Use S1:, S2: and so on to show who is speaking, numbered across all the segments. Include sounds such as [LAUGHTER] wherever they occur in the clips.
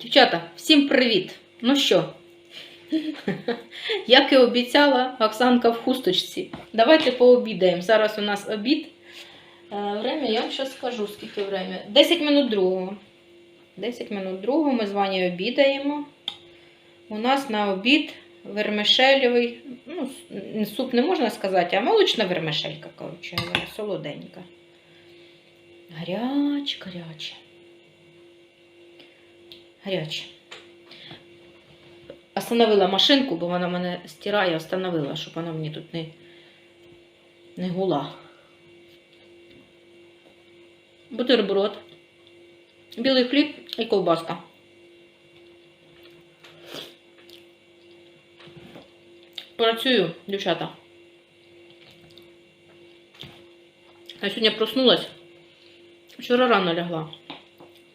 S1: Дівчата, всім привіт! Ну що, [LAUGHS] як і обіцяла Оксанка в хусточці. Давайте пообідаємо. Зараз у нас обід. Е, Время, я вам зараз скажу, скільки время. 10 минут другого. 10 минут другого ми з вами обідаємо. У нас на обід вермишелевий, ну, суп не можна сказати, а молочна вермишелька, коротше, солоденька. Гаряче, гаряче. Гаряче. Остановила машинку, бо вона мене стирає, остановила, щоб вона мені тут не, не гула. Бутерброд, білий хліб і ковбаска. Працюю, дівчата. Я сьогодні проснулась. Вчора рано лягла.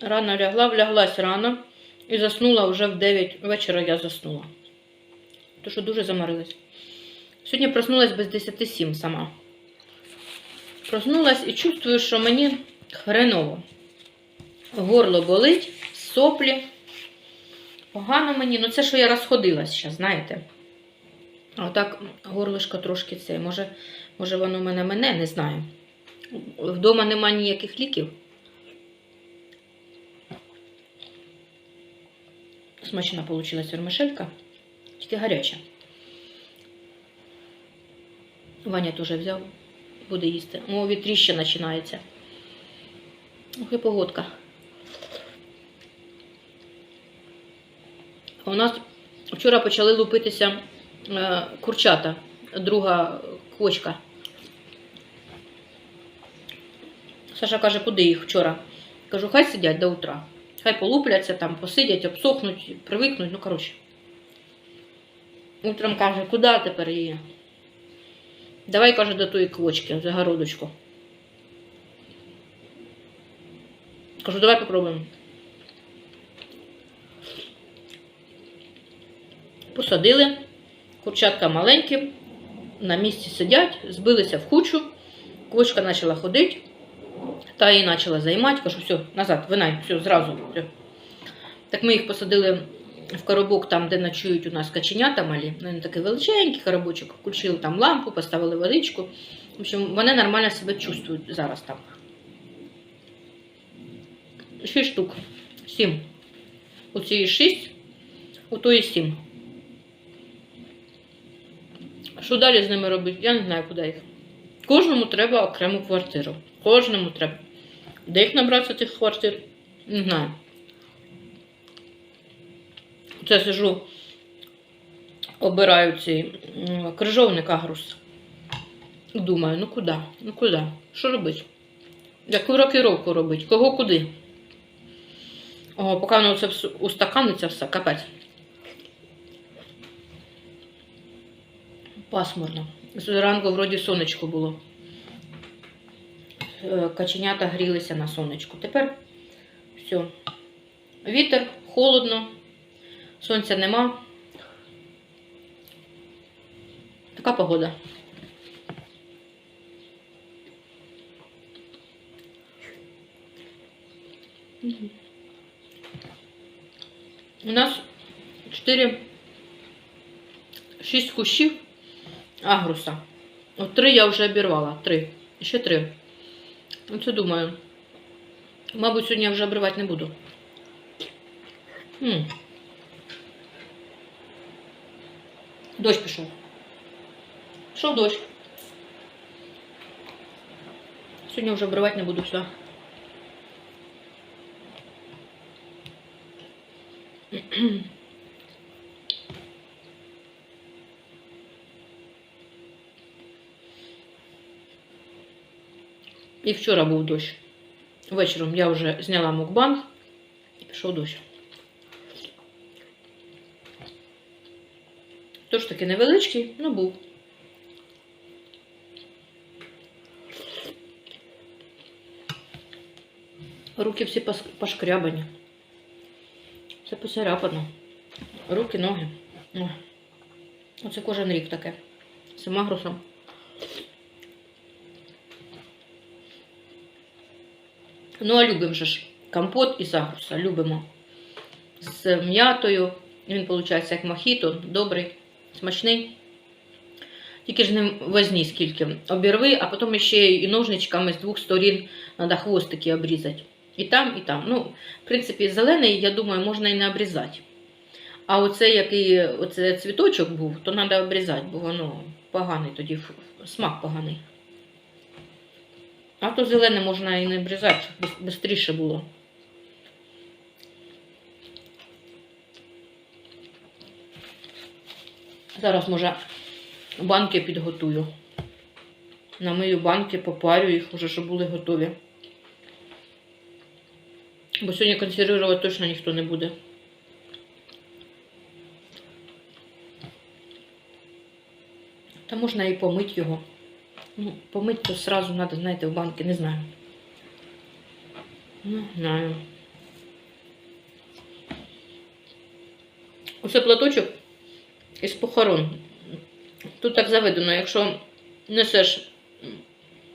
S1: Рано лягла, вляглась рано і заснула вже в 9 вечора я заснула. То що дуже заморилась. Сьогодні проснулась без 10 сім сама. Проснулась і чувствую, що мені хреново. Горло болить, соплі. Погано мені. Ну це що я розходилась ще, знаєте. А так горлишко трошки це. Може, може воно мене мене, не знаю. Вдома нема ніяких ліків. Смачна вийшла вермишелька, тільки гаряча. Ваня теж взяв, буде їсти. О, вітріще починається. Ох і погодка. У нас вчора почали лупитися е, курчата, друга квочка. Саша каже, куди їх вчора? Кажу, хай сидять до утра. Хай полупляться там, посидять, обсохнуть, привикнуть, ну коротше. Утром каже, куди тепер її? Давай, каже, до тої квочки, загородочку. Кажу, давай попробуємо. Посадили, курчатка маленькі, на місці сидять, збилися в кучу, квочка почала ходити. Та її почала займати, кажу, все, назад, винай, все, зразу. Все. Так ми їх посадили в коробок, там, де ночують у нас каченята малі. Вони такий величенький коробочок, включили там лампу, поставили водичку. В общем, вони нормально себе чувствують зараз там. Шість штук. Сім. У цієї шість, у тої сім. Що далі з ними робити? Я не знаю, куди їх. Кожному треба окрему квартиру. Кожному треба. Де їх набратися цих квартир? Не знаю. Це сижу, обираю м, крижовник агрус. Думаю, ну куди? Ну куди? Що робити? Яку рокіровку робити? Кого куди? О, поки воно це устаканиться все, капець. Пасмурно. Зранку вроді сонечко було. Е, Каченята грілися на сонечку. Тепер все. Вітер, холодно, сонця нема. Така погода. У нас 4 6 кущів агруса. От три я вже обірвала. Три. Ще три. Оце думаю. Мабуть, сьогодні я вже обривати не буду. М. Дощ пішов. Пішов дощ. Сьогодні вже обривати не буду все. [CLEARS THROAT] І вчора був дощ. Вечором я вже зняла мукбанг і пішов дощ. Тож таки невеличкий, ну був. Руки всі пошкрябані. Все посеряпано. Руки, ноги. Оце кожен рік таке. З магрусом. Ну, а любимо же ж компот із агруса, любимо. з м'ятою. Він, виходить, як мохіто, добрий, смачний. Тільки ж не возьмі скільки. Обірви, а потім ще і ножничками з двох сторін треба хвостики обрізати. І там, і там. Ну, в принципі, зелений, я думаю, можна і не обрізати. А оце, який оце цвіточок був, то треба обрізати, бо воно поганий тоді, смак поганий. А то зелене можна і не обрізати, щоб швидше було. Зараз, може, банки підготую. Намию банки, попарю їх вже, щоб були готові. Бо сьогодні консервувати точно ніхто не буде. Та можна і помити його. Ну, помити то сразу треба, знаєте, в банки, не знаю. Не знаю. Оце платочок із похорон. Тут так заведено, якщо несеш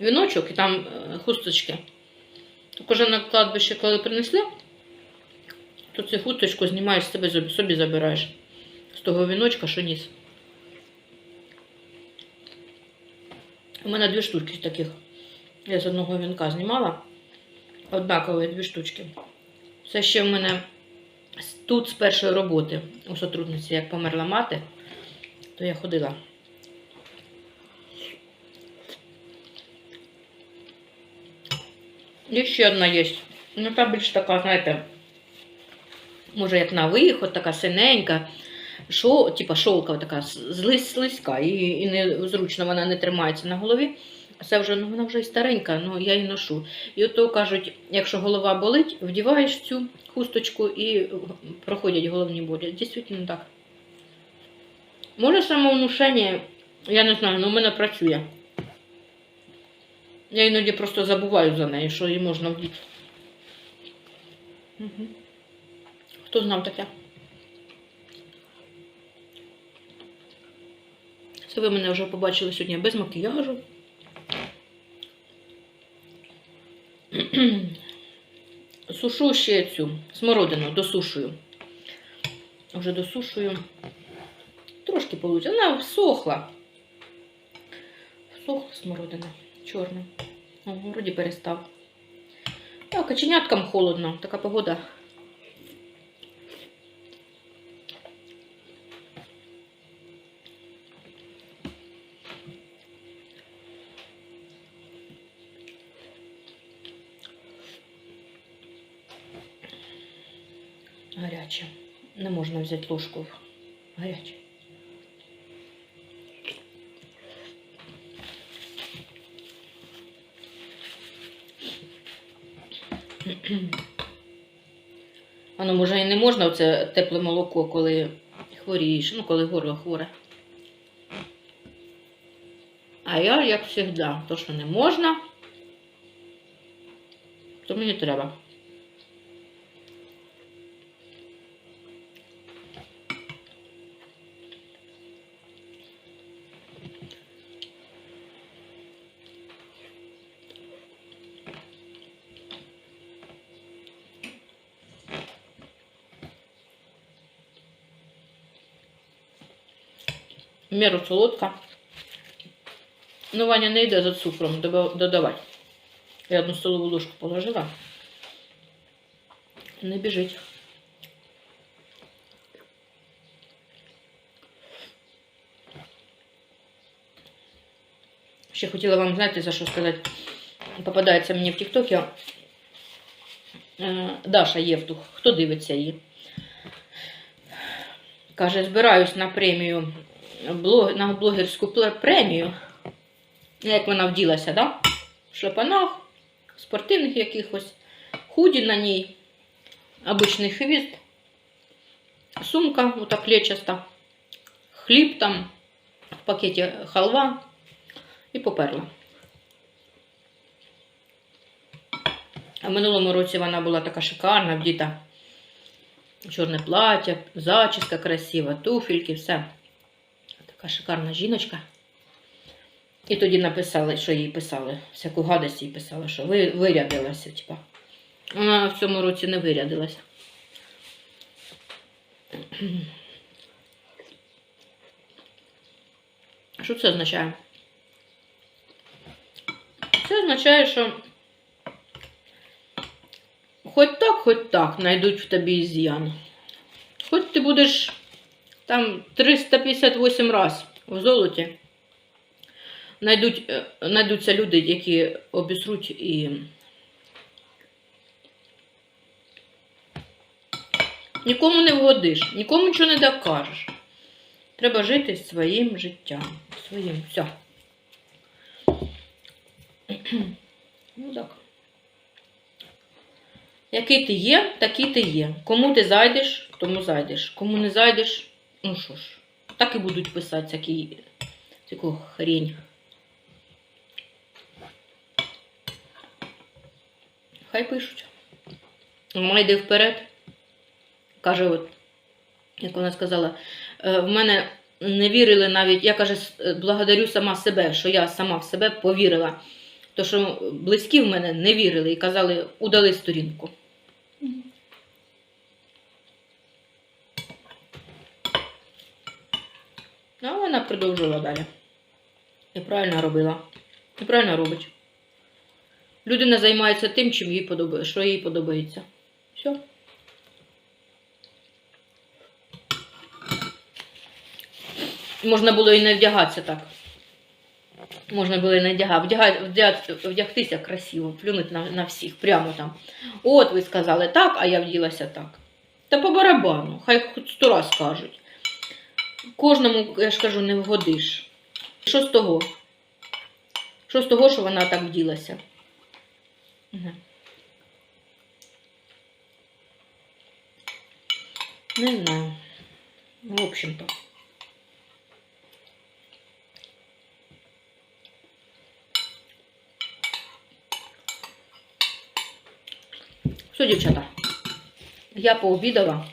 S1: віночок і там е, хусточки, то кожен на кладбище, коли принесли, то цю хусточку знімаєш себе, собі забираєш з того віночка, що ніс. У мене дві штучки таких. Я з одного вінка знімала. Однакові дві штучки. Це ще в мене тут з першої роботи у сотрудниці, як померла мати, то я ходила. І ще одна є. Ну, та більш така, знаєте, може, як на виход, така синенька, шо, типа шовкова така, слизька, і, і незручно вона не тримається на голові. Це вже, ну, вона вже і старенька, ну я її ношу. І то кажуть, якщо голова болить, вдіваєш цю хусточку і проходять головні болі. Дійсно так. Може самовнушення, я не знаю, але в мене працює. Я іноді просто забуваю за нею, що її можна вдіти. Угу. Хто знав таке? Це ви мене вже побачили сьогодні без макіяжу. [CLEARS THROAT] Сушу ще цю смородину, досушую. Вже досушую. Трошки получиться. Вона всохла. Всохла смородина. Чорна. О, вроді перестав. Так, каченяткам холодно. Така погода. Можна взяти ложку. Гаряче. [CLEARS THROAT] А ну, може, і не можна оце тепле молоко, коли хворієш, ну, коли горло хворе. А я, як завжди, то, що не можна, то мені треба. Меру солодка. Ну, Ваня не йде за цукром додавати. Я одну столову ложку положила. Не біжить. Ще хотіла вам, знаєте, за що сказати. Попадається мені в Тіктокі. е, Даша Євтух. Хто дивиться її? Каже, збираюсь на премію, на блогерську премію. Як вона вділася, да? В шлепанах, спортивних якихось, худі на ній, обичний хвіст, сумка отак плечаста, хліб там, в пакеті халва і поперла. А в минулому році вона була така шикарна, вдіта. Чорне плаття, зачіска красива, туфельки, все. Така шикарна жіночка. І тоді написали, що їй писали, всяку гадость їй писали, що ви, вирядилася, типа. Вона в цьому році не вирядилася. [CLEARS THROAT] Що це означає? Це означає, що хоч так, хоч так знайдуть в тобі із'ян. Хоч ти будеш там 358 раз в золоті. Найдуть, е, знайдуться люди, які обісруть і. Нікому не вгодиш, нікому нічого не докажеш. Треба жити своїм життям. Своїм. Все. [CLEARS THROAT] Ну так. Який ти є, такий ти є. Кому ти зайдеш, тому зайдеш. Кому не зайдеш, ну що ж, так і будуть писати всякі таку хрень. Хай пишуть. Мама йде вперед. Каже, от, як вона сказала, «Е, в мене не вірили навіть, я каже, е, благодарю сама себе, що я сама в себе повірила. То, що близькі в мене не вірили і казали, удали сторінку. А вона продовжила далі. І правильно робила. І правильно робить. Людина займається тим, чим їй подобає, що їй подобається. Все. Можна було і не вдягатися так. Можна було і не вдягати. Вдягати, вдягтися красиво, плюнути на, на всіх, прямо там. От ви сказали так, а я вділася так. Та по барабану, хай хоч сто раз кажуть. Кожному, я ж кажу, не вгодиш. Що з того? Що з того, що вона так вділася? Не знаю. В общем-то. Все, дівчата. Я пообідала.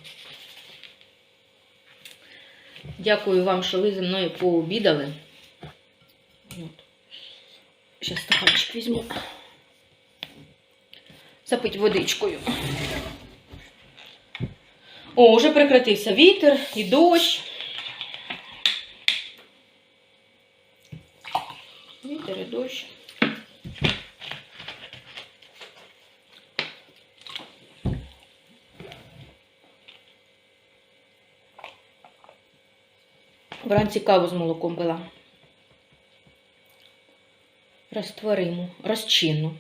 S1: Дякую вам, що ви зі мною пообідали. Зараз стаканчик візьму. Запить водичкою. О, вже прекратився вітер і дощ. Вітер і дощ. Вранці каву з молоком пила. Розтвориму, розчинну.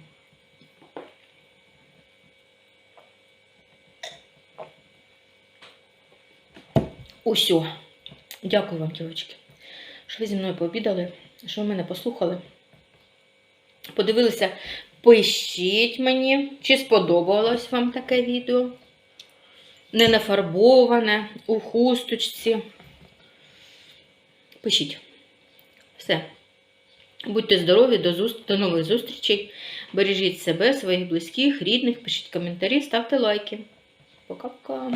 S1: Усьо. Дякую вам, дівчатки, що ви зі мною пообідали, що ви мене послухали. Подивилися, пишіть мені, чи сподобалось вам таке відео. Не нафарбоване, у хусточці. Пишіть. Все. Будьте здорові, до, зуст... до нових зустрічей. Бережіть себе, своїх близьких, рідних, пишіть коментарі, ставте лайки. Пока-пока.